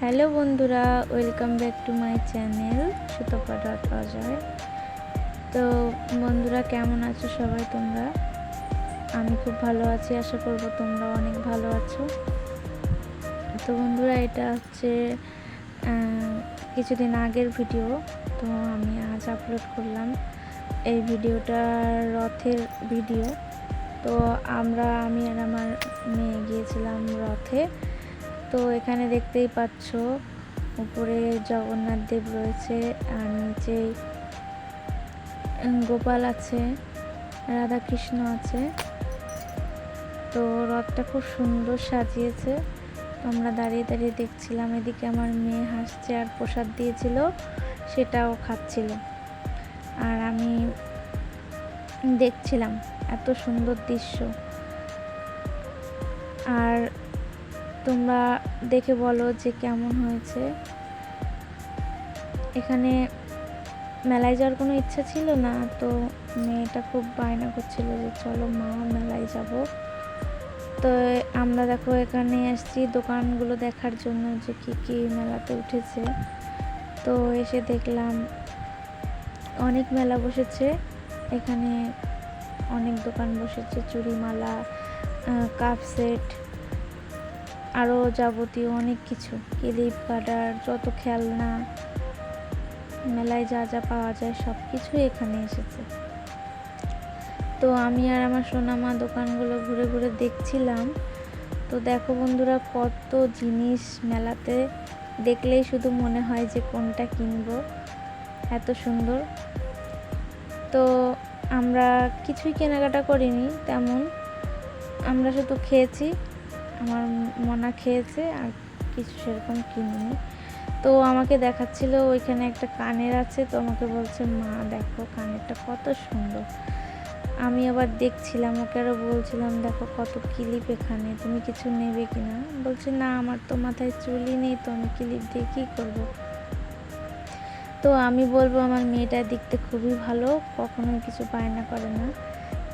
Hello বন্ধুরা, welcome back to my channel Sutapa dot Ajay তো বন্ধুরা, কেমন আছো সবাই তোমরা? আমি খুব ভালো আছি, আশা করব তোমরা অনেক ভালো আছো। তো বন্ধুরা, এটা হচ্ছে কিছুদিন আগের ভিডিও, তো আমি আজ আপলোড করলাম এই ভিডিওটা রথের ভিডিও। তো আমরা, আমি আর আমার মেয়ে গিয়েছিলাম রথে। তো এখানে দেখতেই পাচ্ছ, উপরে জগন্নাথ দেব রয়েছে আর নিচে গোপাল আছে রাধা কৃষ্ণ আছে। তো রথটা খুব সুন্দর সাজিয়েছে। আমরা দাঁড়িয়ে দাঁড়িয়ে দেখছিলাম, এদিকে আমার মেয়ে হাসছে আর প্রসাদ দিয়েছিল, সেটাও খাচ্ছিল। আর আমি দেখছিলাম, এত সুন্দর দৃশ্য। আর তোমরা দেখে বলো যে কেমন হয়েছে। এখানে মেলায় যাওয়ার কোনো ইচ্ছা ছিল না, তো মেয়েটা খুব বায়না করছিল যে চলো মা মেলায় যাব। তো আমরা দেখো এখানে এসেছি দোকানগুলো দেখার জন্য যে কি কি মেলাতে উঠেছে। তো এসে দেখলাম অনেক মেলা বসেছে। এখানে অনেক দোকান বসেছে, চুড়িমালা কাপ সেট আরও যাবতীয় অনেক কিছু। ক্লিপ কাটার যত খেলনা, মেলায় যা যা পাওয়া যায় সব কিছুই এখানে এসেছে। তো আমি আর আমার সোনামা দোকানগুলো ঘুরে ঘুরে দেখছিলাম। তো দেখো বন্ধুরা, কত জিনিস মেলাতে দেখলেই শুধু মনে হয় যে কোনটা কিনবো। এত সুন্দর। তো আমরা কিছুই কেনাকাটা করিনি, তেমন। আমরা শুধু খেয়েছি। আমার মনা খেয়েছে আর কিছু সেরকম কিনিনি। তো আমাকে দেখাচ্ছিল ওইখানে একটা কানের আছে, তো আমাকে বলছে, মা, দেখো কানেরটা কত সুন্দর। আমি আবার দেখছিলাম, ওকে আরও বলছিলাম, দেখো কত ক্লিপ এখানে, তুমি কিছু নেবে কি না বলছে, না, আমার তো মাথায় চুলই নেই, তো আমি ক্লিপ দিয়ে কী করব? তো আমি বলব, আমার মেয়েটা দেখতে খুবই ভালো, কখনোই কিছু বায়না করে না।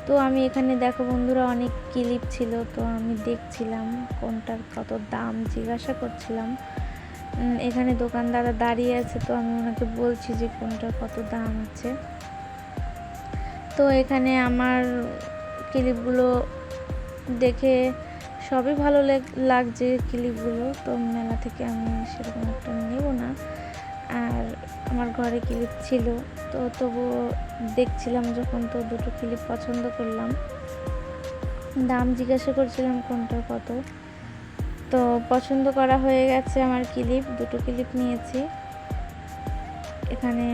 তো আমি এখানে দেখো বন্ধুরা অনেক ক্লিপ ছিল, তো আমি দেখছিলাম কোনটার কত দাম জিজ্ঞাসা করছিলাম। এখানে দোকানদাররা দাঁড়িয়ে আছে, তো আমি ওনাকে বলছি যে কোনটার কত দাম আছে। তো এখানে আমার ক্লিপগুলো দেখে সবই ভালো লেগ- লাগছে ক্লিপগুলো তো মেলা থেকে আমি সেরকম একটা নেব না। আর আমার ঘরে ক্লিপ ছিল। তো তবুও দেখছিলাম যখন তো দুটো ক্লিপ পছন্দ করলাম। দাম জিজ্ঞাসা করছিলাম কোনটার কত। তো পছন্দ করা হয়ে গেছে আমার ক্লিপ দুটো ক্লিপ নিয়েছি। এখানে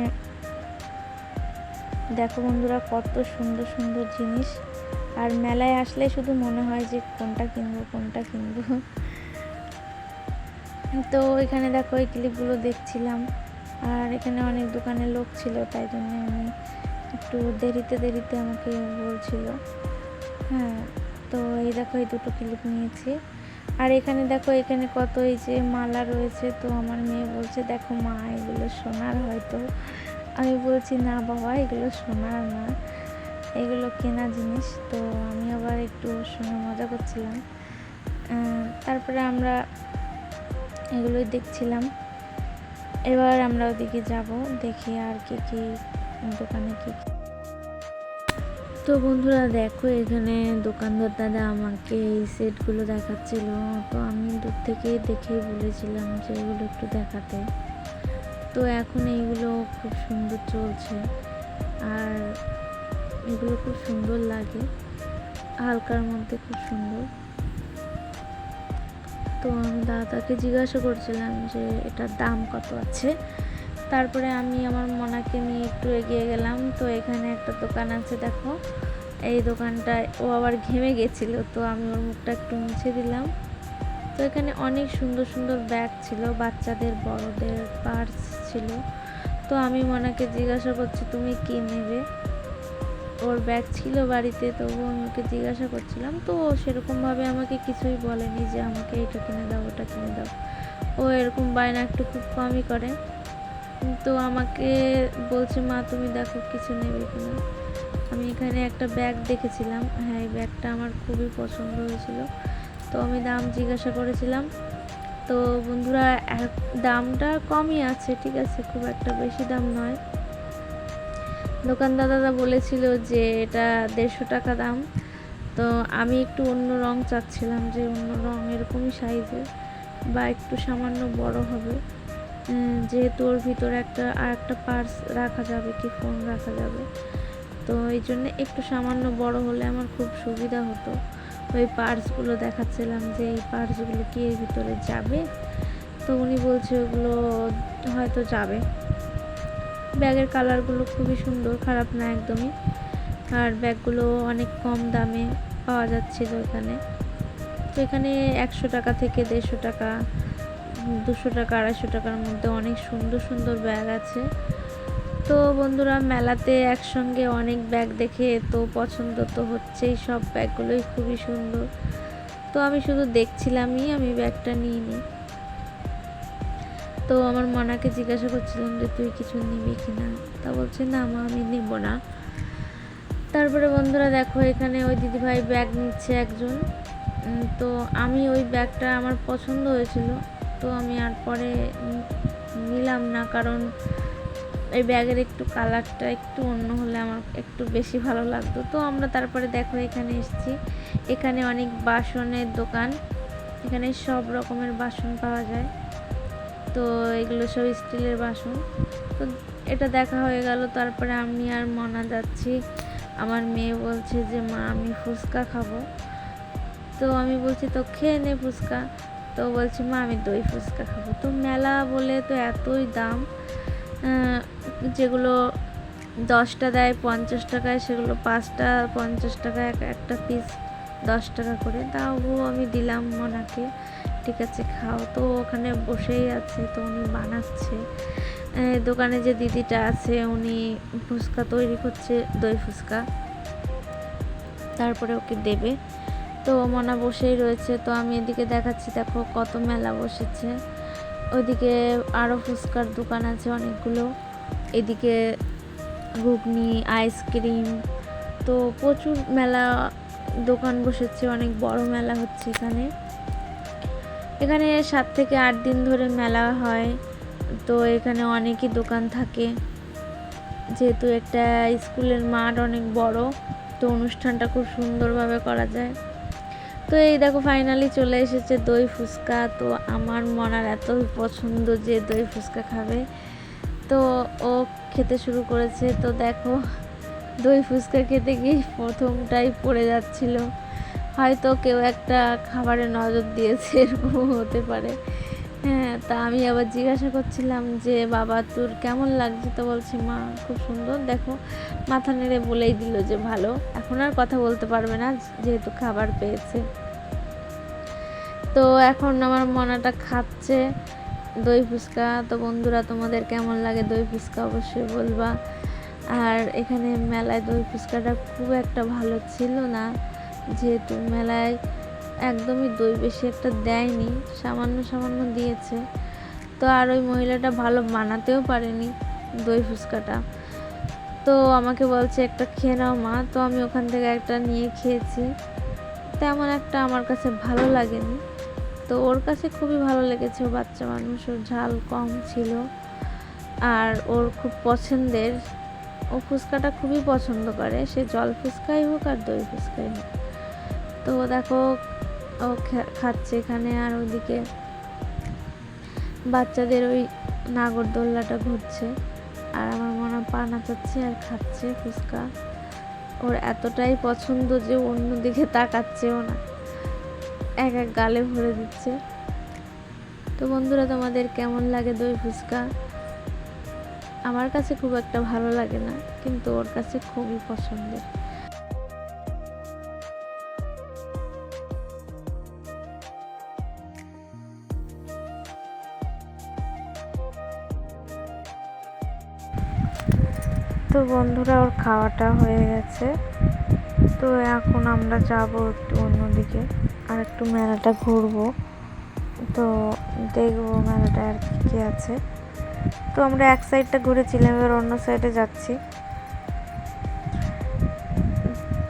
দেখো বন্ধুরা কত সুন্দর সুন্দর জিনিস। আর মেলায় আসলে শুধু মনে হয় যে কোনটা কিনবো কোনটা কিনবো। তো এখানে দেখো এই ক্লিপগুলো দেখছিলাম। আর এখানে অনেক দোকানে লোক ছিল, তাই জন্য আমি একটু দেরিতে দেরিতে আমাকে বলছিল। হ্যাঁ তো এই দেখো এই দুটো ক্লিপ নিয়েছি। আর এখানে দেখো এখানে কত এই যে মালা রয়েছে, তো আমার মেয়ে বলছে, দেখো মা, এগুলো সোনার হয়তো। আমি বলছি, না বাবা, এগুলো সোনার না। এগুলো কেনা জিনিস। তো আমি আবার একটু শুনে মজা করছিলাম। তারপরে আমরা এগুলোই দেখছিলাম। এবার আমরা ওদিকে যাব, দেখি আর কি কি দোকানে কি কি। তো বন্ধুরা দেখো, এখানে দোকানদার দাদা আমাকে এই সেটগুলো দেখাচ্ছিল। তো আমি দূর থেকেই দেখেই বলেছিলাম যে এগুলো একটু দেখাতে। তো এখন এইগুলো খুব সুন্দর চলছে। আর এগুলো খুব সুন্দর লাগে। হালকার মধ্যে খুব সুন্দর। তো আমি দাদাকে জিজ্ঞাসা করছিলাম যে, এটার দাম কত আছে? তারপরে আমি আমার মনাকে নিয়ে একটু এগিয়ে গেলাম। তো এখানে একটা দোকান আছে, দেখো। এই দোকানটায় ও আবার ঘেমে গেছিল, তো আমি ওর মুখটা একটু মুছে দিলাম। তো এখানে অনেক সুন্দর সুন্দর ব্যাগ ছিল, বাচ্চাদের, বড়দের, পার্স ছিল। তো আমি মনাকে জিজ্ঞাসা করছি, তুমি কি নেবে? ওর ব্যাগ ছিল বাড়িতে তবু আমি ওকে জিজ্ঞাসা করছিলাম, তো সেরকমভাবে আমাকে কিছুই বলেনি যে আমাকে এটা কিনে দাও, ওটা কিনে দাও। ও এরকম বায়না একটু খুব কমই করে। তো আমাকে বলছে, মা, তুমি দেখো কিছু নেবে কিনা। আমি এখানে একটা ব্যাগ দেখেছিলাম। হ্যাঁ এই ব্যাগটা আমার খুবই পছন্দ হয়েছিল। তো আমি দাম জিজ্ঞাসা করেছিলাম। তো বন্ধুরা দামটা কমই আছে, ঠিক আছে, খুব একটা বেশি দাম নয়। দোকানদার দাদা বলেছিল যে এটা দেড়শো টাকা দাম। তো আমি একটু অন্য রং চাচ্ছিলাম যে অন্য রং এরকমই সাইজের বা একটু সামান্য বড় হবে। যেহেতু ওর ভিতরে একটা, আর একটা পার্স রাখা যাবে কি ফোন রাখা যাবে। তো এই জন্য একটু সামান্য বড় হলে আমার খুব সুবিধা হতো। ওই পার্সগুলো দেখাচ্ছিলাম যে এই পার্সগুলো কি এর ভিতরে যাবে? তো উনি বলছে ওগুলো হয়তো যাবে। ব্যাগের কালারগুলো খুবই সুন্দর, খারাপ না একদমই। আর ব্যাগগুলো অনেক কম দামে পাওয়া যাচ্ছিল এখানে তো এখানে একশো টাকা থেকে দেড়শো টাকা, দুশো টাকা, আড়াইশো টাকার মধ্যে অনেক সুন্দর সুন্দর ব্যাগ আছে। তো বন্ধুরা, মেলাতে একসঙ্গে অনেক ব্যাগ দেখে তো পছন্দ তো হচ্ছেই, সব ব্যাগগুলোই খুবই সুন্দর। তো আমি শুধু দেখছিলামই, আমি ব্যাগটা নিইনি। তো আমার মনাকে জিজ্ঞাসা করছিলাম যে, তুই কিছু নিবি কি না? তা বলছে, না মা, আমি নিব না। তারপরে বন্ধুরা দেখো, এখানে ওই দিদিভাই ব্যাগ নিচ্ছে একজন। তো আমি ওই ব্যাগটা আমার পছন্দ হয়েছিল। তো আমি আর পরে নিলাম না, কারণ এই ব্যাগের একটু কালারটা একটু অন্য হলে আমার একটু বেশি ভালো লাগতো। তো আমরা তারপরে দেখো, এখানে এসেছি। এখানে অনেক বাসনের দোকান। এখানে সব রকমের বাসন পাওয়া যায়। তো এগুলো সব স্টিলের বাসন। তো এটা দেখা হয়ে গেল, তারপরে আমি আর মনা যাচ্ছি। আমার মেয়ে বলছে যে, মা, আমি ফুচকা খাব। তো আমি বলছি, তো খেয়ে নে ফুচকা। তো বলছে, মা, আমি দই ফুচকা খাব। তো মেলা বলে তো এতই দাম। যেগুলো দশটা দেয় পঞ্চাশ টাকায়, সেগুলো পাঁচটা পঞ্চাশ টাকা এক একটা পিস দশ টাকা করে। তাও আমি দিলাম মনাকে। ঠিক আছে, খাও। তো ওখানে বসেই আছে, তো উনি বানাচ্ছে। দোকানে যে দিদিটা আছে, উনি ফুচকা তৈরি করছে, দই ফুচকা। তারপরে ওকে দেবে। তো মনা বসেই রয়েছে, তো আমি এদিকে দেখাচ্ছি, দেখো কত মেলা বসেছে। ওইদিকে আরও ফুচকার দোকান আছে অনেকগুলো। এদিকে ঘুগনি, আইসক্রিম, তো প্রচুর মেলা দোকান বসেছে, অনেক বড় মেলা হচ্ছে এখানে। এখানে সাত থেকে আট দিন ধরে মেলা হয়। তো এখানে অনেকই দোকান থাকে। যেহেতু একটা স্কুলের মাঠ অনেক বড়, তো অনুষ্ঠানটা খুব সুন্দরভাবে করা যায়। তো এই দেখো ফাইনালি চলে এসেছে দই ফুচকা। তো আমার মনার এত পছন্দ যে দই ফুচকা খাবে। তো ও খেতে শুরু করেছে। তো দেখো, দই ফুচকা খেতে গিয়ে প্রথমটাই পড়ে যাচ্ছিল। হয়তো কেউ একটা খাবারে নজর দিয়েছে এরকম হতে পারে। হ্যাঁ তা আমি আবার জিজ্ঞাসা করছিলাম যে, বাবা, তোর কেমন লাগছে? তো বলছে, মা, খুব সুন্দর। দেখো, মাথা নেড়ে বলেই দিল যে ভালো। এখন আর কথা বলতে পারবে না, যেহেতু খাবার পেয়েছে। তো এখন আমার মনাটা খাচ্ছে দই ফুচকা। তো বন্ধুরা, তোমাদের কেমন লাগে দই ফুচকা অবশ্যই বলবা। আর এখানে মেলায় দই ফুচকাটা খুব একটা ভালো ছিল না। যেহেতু মেলায় একদমই দই বেশি একটা দেয়নি, সামান্য সামান্য দিয়েছে। তো আর ওই মহিলাটা ভালো বানাতেও পারেনি দই ফুচকাটা। তো আমাকে বলছে, একটা খেয়ে নাও মা। তো আমি ওখান থেকে একটা নিয়ে খেয়েছি। তেমন একটা আমার কাছে ভালো লাগেনি। তো ওর কাছে খুবই ভালো লেগেছে। ও বাচ্চা মানুষ, ওর ঝাল কম ছিল। আর ওর খুব পছন্দের, ও ফুচকাটা খুবই পছন্দ করে। সে জল ফুচকাই হোক আর দই ফুচকাই হোক। তো দেখো, ও খাচ্ছে এখানে আর ওইদিকে বাচ্চাদের ওই নাগরদোল্লাটা ঘুরছে। আর আমার মনে হয় পা নাচাচ্ছে আর খাচ্ছে ফুচকা। ওর এতটাই পছন্দ যে অন্য অন্যদিকে তাকাচ্ছেও না। এক এক গালে ভরে দিচ্ছে। তো বন্ধুরা, তোমাদের কেমন লাগে দই ফুচকা? আমার কাছে খুব একটা ভালো লাগে না, কিন্তু ওর কাছে খুবই পছন্দের। তো বন্ধুরা, ওর খাওয়াটা হয়ে গেছে। তো এখন আমরা যাব একটু অন্যদিকে, আর একটু মেলাটা ঘুরবো। তো দেখব মেলাটা আর কি কি আছে। তো আমরা এক সাইডটা ঘুরেছিলাম, এবার অন্য সাইডে যাচ্ছি।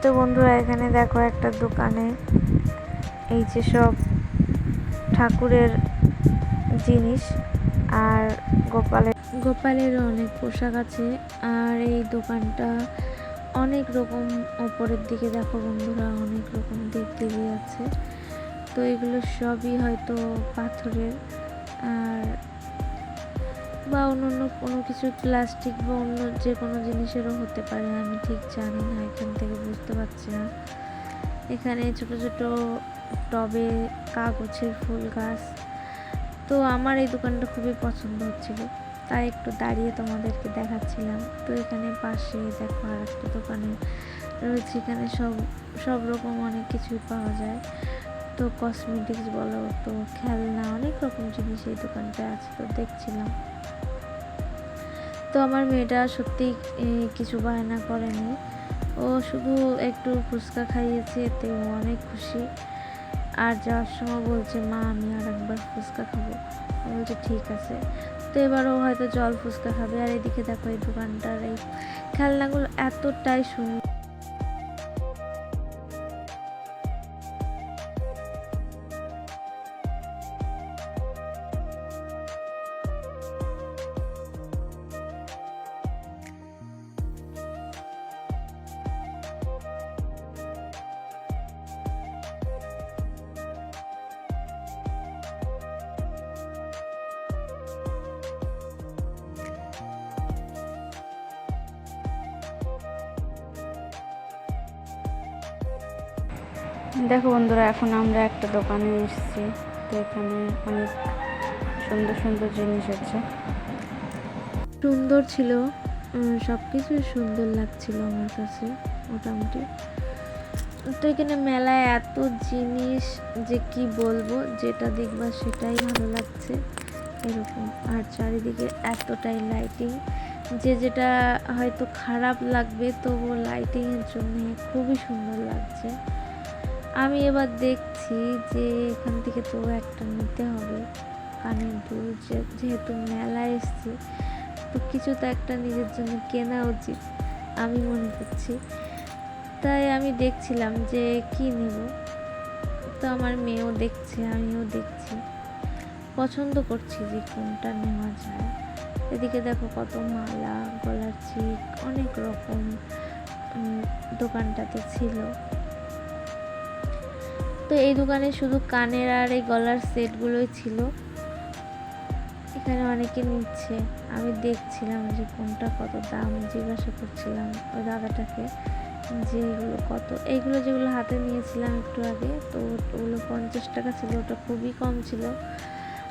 তো বন্ধুরা, এখানে দেখো একটা দোকানে এই যে সব ঠাকুরের জিনিস, আর গোপালের গোপালেরও অনেক পোশাক আছে। আর এই দোকানটা অনেক রকম ওপরের দিকে দেখো বন্ধুরা, অনেক রকম দেবদেবী আছে। তো এগুলো সবই হয়তো পাথরের। আর বা অন্য অন্য কোনো কিছু প্লাস্টিক বা অন্য যে কোনো জিনিসেরও হতে পারে, আমি ঠিক জানি না, এখান থেকে বুঝতে পারছি না। এখানে ছোট ছোট টবে কাগজের ফুল গাছ। তো আমার এই দোকানটা খুবই পছন্দ হচ্ছিল। তাই একটু দাঁড়িয়ে তোমাদেরকে দেখাচ্ছিলাম। তো এখানে পাশে দেখো আর একটা দোকানে রয়েছে, এখানে সব সব রকম অনেক কিছুই পাওয়া যায়। তো কসমেটিক্স বলো, তো খেলনা, অনেক রকম জিনিস এই দোকানটায় আছে, তো দেখছিলাম। তো আমার মেয়েটা সত্যি কিছু বায়না করেনি। ও শুধু একটু ফুচকা খাইয়েছে, এতে ও অনেক খুশি। আর যাওয়ার সময় বলছে, মা, আমি আর একবার ফুচকা খাব। বলছি, ঠিক আছে। তো এবারও হয়তো জল ফুচকা খাবে আর এদিকে দেখো এই দোকানটার এই খেলনাগুলো এতটাই সুন্দর। দেখো বন্ধুরা, এখন আমরা একটা দোকানে এসেছি। তো এখানে অনেক সুন্দর সুন্দর জিনিস আছে। সুন্দর ছিল সব কিছুই সুন্দর লাগছিল আমার কাছে, মোটামুটি। তো এখানে মেলায় এত জিনিস যে কি বলব, যেটা দেখবা সেটাই ভালো লাগছে। এরকম, আর চারিদিকে এতটাই লাইটিং যে যেটা হয়তো খারাপ লাগবে, তবুও লাইটিংয়ের জন্য খুবই সুন্দর লাগছে। আমি এবার দেখছি যে এখান থেকে তো একটা নিতে হবে। কানের দুল যেহেতু মেলা এসছি, তো কিছু তো একটা নিজের জন্য কেনা উচিত, আমি মনে করছি। তাই আমি দেখছিলাম যে কি নেব। তো আমার মেয়েও দেখছে, আমিও দেখছি। পছন্দ করছি যে কোনটা নেওয়া যায়। এদিকে দেখো কত মালা, গলার চিক অনেক রকম দোকানটাতে ছিল। তো এই দোকানে শুধু কানের আর এই গলার সেটগুলোই ছিল। এখানে অনেকে নিচ্ছে। আমি দেখছিলাম যে কোনটা কত দাম, জিজ্ঞাসা করছিলাম ওই দাদাটাকে যে এগুলো কত। এইগুলো যেগুলো হাতে নিয়েছিলাম একটু আগে, তো ওগুলো পঞ্চাশ টাকা ছিল, ওটা খুবই কম ছিল।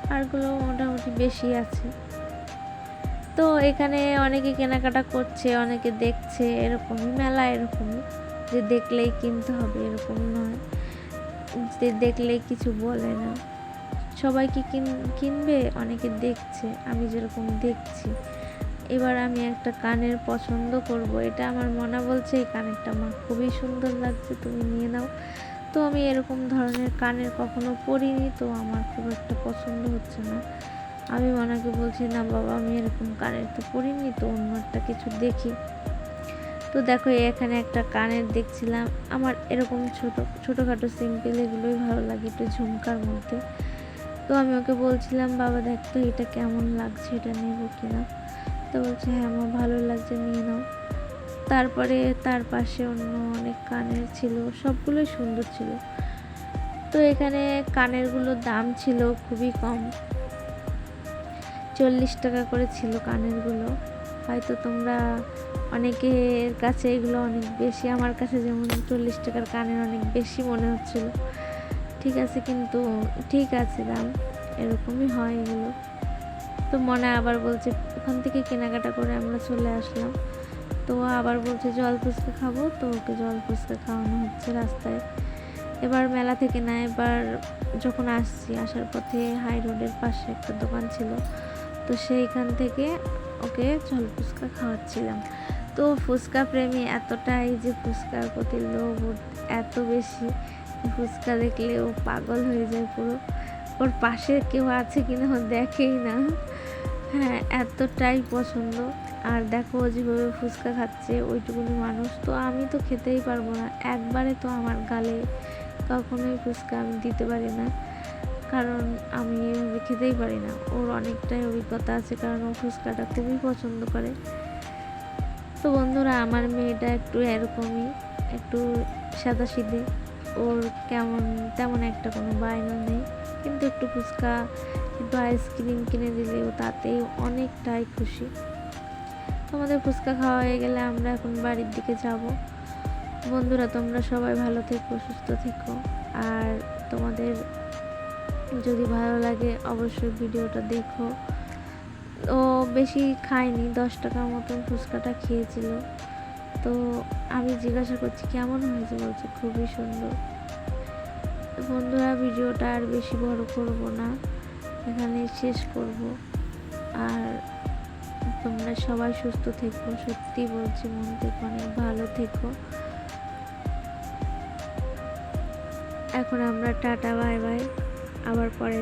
আরগুলো মোটামুটি বেশি আছে। তো এখানে অনেকে কেনাকাটা করছে, অনেকে দেখছে, এরকমই, মেলা এরকমই। যে দেখলেই কিনতে হবে এরকম নয়। দেখলে কিছু বলে না। সবাই কি কিনবে, অনেকে দেখছে, আমি যেরকম দেখছি। এবার আমি একটা কানের পছন্দ করব, এটা আমার মনে বলছে, এই কানেরটা আমার খুবই সুন্দর লাগছে, তুমি নিয়ে নাও। তো আমি এরকম ধরনের কানের কখনো পরিনি, তো আমার খুব একটা পছন্দ হচ্ছে না। আমি মনাকে বলছি, না বাবা, আমি এরকম কানের তো পরিনি, তো অন্য একটা কিছু দেখি। তো দেখো এখানে একটা কানের দেখছিলাম। আমার এরকম ছোট, ছোটোখাটো সিম্পল এগুলোই ভালো লাগে একটু ঝুমকার মধ্যে। তো আমি ওকে বলছিলাম, বাবা, দেখ তো এটা কেমন লাগছে, এটা নেব কিনা? তো বলছে হ্যাঁ আমার ভালো লাগছে, নিয়ে নাও। তারপরে তার পাশে অন্য অনেক কানের ছিল, সবগুলোই সুন্দর ছিল। তো এখানে কানেরগুলোর দাম ছিল খুবই কম। চল্লিশ টাকা করে ছিল কানেরগুলো। হয়তো তোমরা অনেকের কাছে এগুলো অনেক বেশি, আমার কাছে যেমন চল্লিশ টাকার কানের অনেক বেশি মনে হচ্ছিল। ঠিক আছে, কিন্তু ঠিক আছে দাম, এরকমই হয় এগুলো। তো মনে আবার বলছে, ওখান থেকে কেনাকাটা করে আমরা চলে আসলাম। তো আবার বলছে, জল ফুচকা খাব? তো ওকে জল ফুচকা খাওয়ানো হচ্ছে রাস্তায়। এবার মেলা থেকে না, এবার যখন আসছি, আসার পথে হাই রোডের পাশে একটা দোকান ছিল। তো সেইখান থেকে ওকে জল ফুচকা খাওয়াচ্ছিলাম। তো ফুচকা প্রেমী, এতটাই যে ফুচকার প্রতি লোভ এত বেশি ফুচকা দেখলে ও পাগল হয়ে যায় পুরো। ওর পাশে কেউ আছে কিনা ও দেখেই না। হ্যাঁ এতটাই পছন্দ। আর দেখো যেভাবে ফুচকা খাচ্ছে, ওইটুকুনি মানুষ, তো আমি তো খেতেই পারব না। একবারে তো আমার গালে কখনোই ফুচকা আমি দিতে পারি না। কারণ আমি এভাবে খেতেই পারি না। ওর অনেকটাই অভিজ্ঞতা আছে, কারণ ও ফুচকাটা খুবই পছন্দ করে। তো বন্ধুরা, আমার মেয়েটা একটু এরকমই, একটু সাদা সিধে ওর কেমন, তেমন একটা কোনো বায়না নেই, কিন্তু একটু ফুচকা, একটু আইসক্রিম কিনে দিলেও তাতেই অনেকটাই খুশি। তোমাদের ফুচকা খাওয়া হয়ে গেলে আমরা এখন বাড়ির দিকে যাব। বন্ধুরা, তোমরা সবাই ভালো থেকো, সুস্থ থেকো। আর তোমাদের যদি ভালো লাগে, অবশ্যই ভিডিওটা দেখো। ও বেশি খায়নি, দশ টাকার মতন ফুচকাটা খেয়েছিল। তো আমি জিজ্ঞাসা করছি, কেমন হয়েছে? বলছে, খুবই সুন্দর। বন্ধুরা, ভিডিওটা আর বেশি বড় করব না। এখানে শেষ করব। আর তোমরা সবাই সুস্থ থেকো, সত্যি বলছি, মন থেকে অনেক ভালো থেকো। এখন আমরা টাটা, বাই বাই। আবার পরে